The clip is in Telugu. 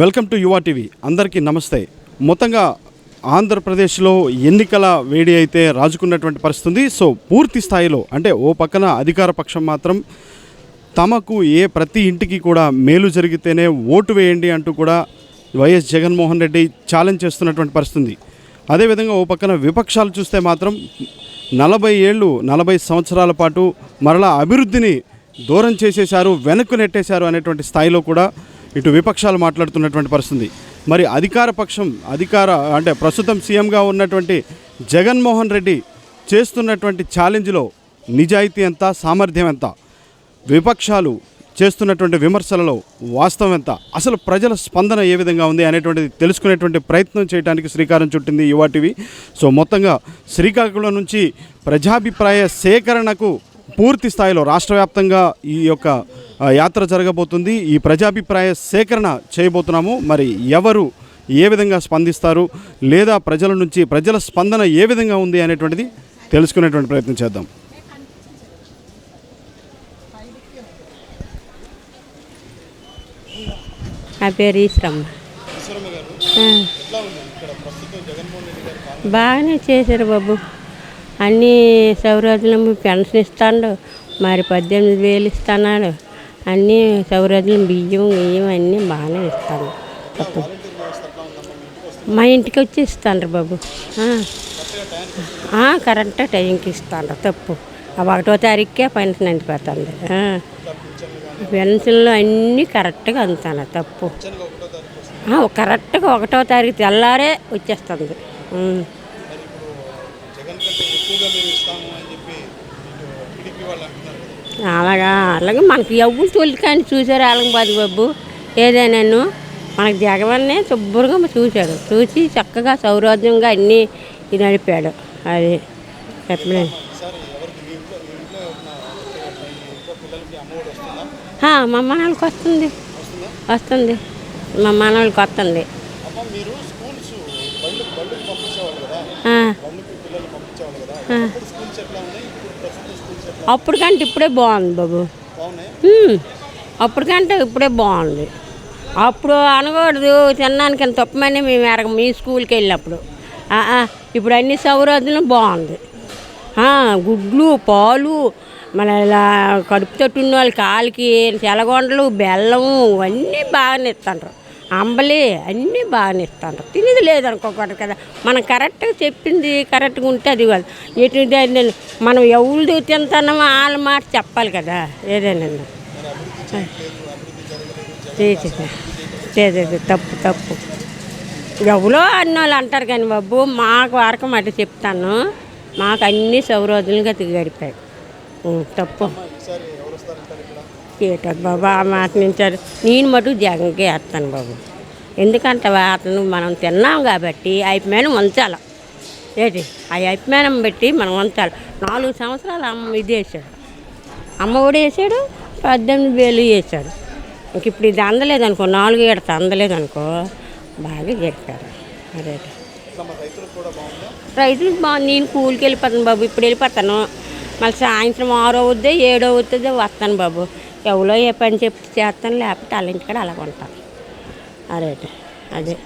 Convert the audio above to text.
Welcome to యువా TV. అందరికీ నమస్తే. మొత్తంగా ఆంధ్రప్రదేశ్లో ఎన్నికల వేడి అయితే రాజుకున్నటువంటి పరిస్థితి సో పూర్తి స్థాయిలో అంటే ఓ పక్కన అధికార పక్షం మాత్రం తమకు ఏ ప్రతి ఇంటికి కూడా మేలు జరిగితేనే ఓటు వేయండి అంటూ కూడా వైఎస్ జగన్మోహన్ రెడ్డి ఛాలెంజ్ చేస్తున్నటువంటి పరిస్థితి అదేవిధంగా ఓ పక్కన విపక్షాలు చూస్తే మాత్రం నలభై ఏళ్ళు నలభై సంవత్సరాల పాటు మరలా అభివృద్ధిని దూరం చేసేశారు వెనక్కు నెట్టేశారు అనేటువంటి స్థాయిలో కూడా ఇటు విపక్షాలు మాట్లాడుతున్నటువంటి పరిస్థితి. ఉంది. మరి అధికార పక్షం అధికార అంటే ప్రస్తుతం సీఎంగా ఉన్నటువంటి జగన్మోహన్ రెడ్డి చేస్తున్నటువంటి ఛాలెంజ్లో నిజాయితీ ఎంత సామర్థ్యం ఎంత? విపక్షాలు చేస్తున్నటువంటి విమర్శలలో వాస్తవం ఎంత? అసలు ప్రజల స్పందన ఏ విధంగా ఉంది అనేటువంటిది తెలుసుకునేటువంటి ప్రయత్నం చేయడానికి శ్రీకారం చుట్టింది యువా సో మొత్తంగా శ్రీకాకుళం నుంచి ప్రజాభిప్రాయ సేకరణకు పూర్తి స్థాయిలో రాష్ట్ర వ్యాప్తంగా ఈ యొక్క యాత్ర జరగబోతుంది. ఈ ప్రజాభిప్రాయ సేకరణ చేయబోతున్నాము. మరి ఎవరు ఏ విధంగా స్పందిస్తారు? లేదా ప్రజల నుంచి ప్రజల స్పందన ఏ విధంగా ఉంది అనేటువంటిది తెలుసుకునేటువంటి ప్రయత్నం చేద్దాం. నా పేరు ఈశ్వరమ్మ ఆ. బాగానే చేశారు బాబు. అన్నీ సౌరాజులు పెన్షన్ ఇస్తాడు. మరి పద్దెనిమిది వేలు ఇస్తున్నాడు అన్నీ సౌరాజులు బియ్యం బియ్యం అన్నీ బాగానే ఇస్తాను తప్పు. మా ఇంటికి వచ్చి ఇస్తాను బాబు. కరెక్ట్ టైంకి ఇస్తాను తప్పు. ఒకటో తారీఖుకే పెన్షన్ అంటిపోతుంది పెన్షన్లు అన్నీ కరెక్ట్గా అందుతాను. తప్పు. కరెక్ట్గా ఒకటో తారీఖు తెల్లారే వచ్చేస్తుంది. అలాగా అలాగే మనకి ఎవ్వరు తొలి కానీ చూసారు ఆలంబాది బాబు. ఏదైనాను మనకు జగవన్నే శుభ్రంగా చూశాడు. చూసి చక్కగా సౌరోద్యంగా అన్నీ ఇది నడిపాడు. అది చెప్పలేదు మా మనవాళ్ళకి వస్తుంది. వస్తుంది? మా మనవాళ్ళకి వస్తుంది. ఆ. అప్పటికంటే ఇప్పుడే బాగుంది బాబు. అప్పటికంటే ఇప్పుడే బాగుంది. అప్పుడు అనకూడదు తినడానికి అంత తప్పమని మేము ఎరగ మీ స్కూల్కి వెళ్ళినప్పుడు. ఇప్పుడు అన్ని సౌరాదులు బాగుంది. గుడ్లు పాలు మన ఇలా కడుపు తట్టు ఉన్న వాళ్ళకి కాలికి తెల్లగొండలు బెల్లము అన్నీ బాగానే ఇస్తుంటారు అంబలి అన్నీ బాగానే ఇస్తాను తినేది లేదనుకోకూడదు కదా. మనం కరెక్ట్గా చెప్పింది కరెక్ట్గా ఉంటే అది కాదు. ఎటు దాన్ని మనం ఎవరిది తింటానో వాళ్ళ మాట చెప్పాలి కదా ఏదైనా. చేసేది తప్పు తప్పు. ఎవరో అన్నోళ్ళు అంటారు కానీ బాబు మాకు వరకు మాట చెప్తాను. మాకు అన్ని సౌరోజులుగా గడిపాయి. తప్పు. చేయటం బాబు. ఆ మాట నుంచారు నేను మటు జగన్కి వేస్తాను బాబు. ఎందుకంటే అతను మనం తిన్నాం కాబట్టి అయిపోయిన ఉంచాలి. ఏంటి? ఆ అయిపోయినం పెట్టి మనం ఉంచాలి. నాలుగు సంవత్సరాలు అమ్మ ఇది వేసాడు అమ్మ కూడా వేసాడు పద్దెనిమిది వేలు వేసాడు ఇంక ఇప్పుడు ఇది అందలేదనుకో నాలుగు ఏడత అందలేదనుకో బాగా చెప్తారు అదే రైతులు బాగుంది? నేను కూలికి వెళ్ళిపోతాను బాబు. ఇప్పుడు వెళ్ళిపోతాను. మళ్ళీ సాయంత్రం ఆరో అవుద్ది ఏడో అవుతుంది వస్తాను బాబు. ఎవరో ఏ పని చెప్తే చేస్తాను లేకపోతే వాళ్ళ ఇంటికాడ అలాగ ఉంటాను అరే అదే.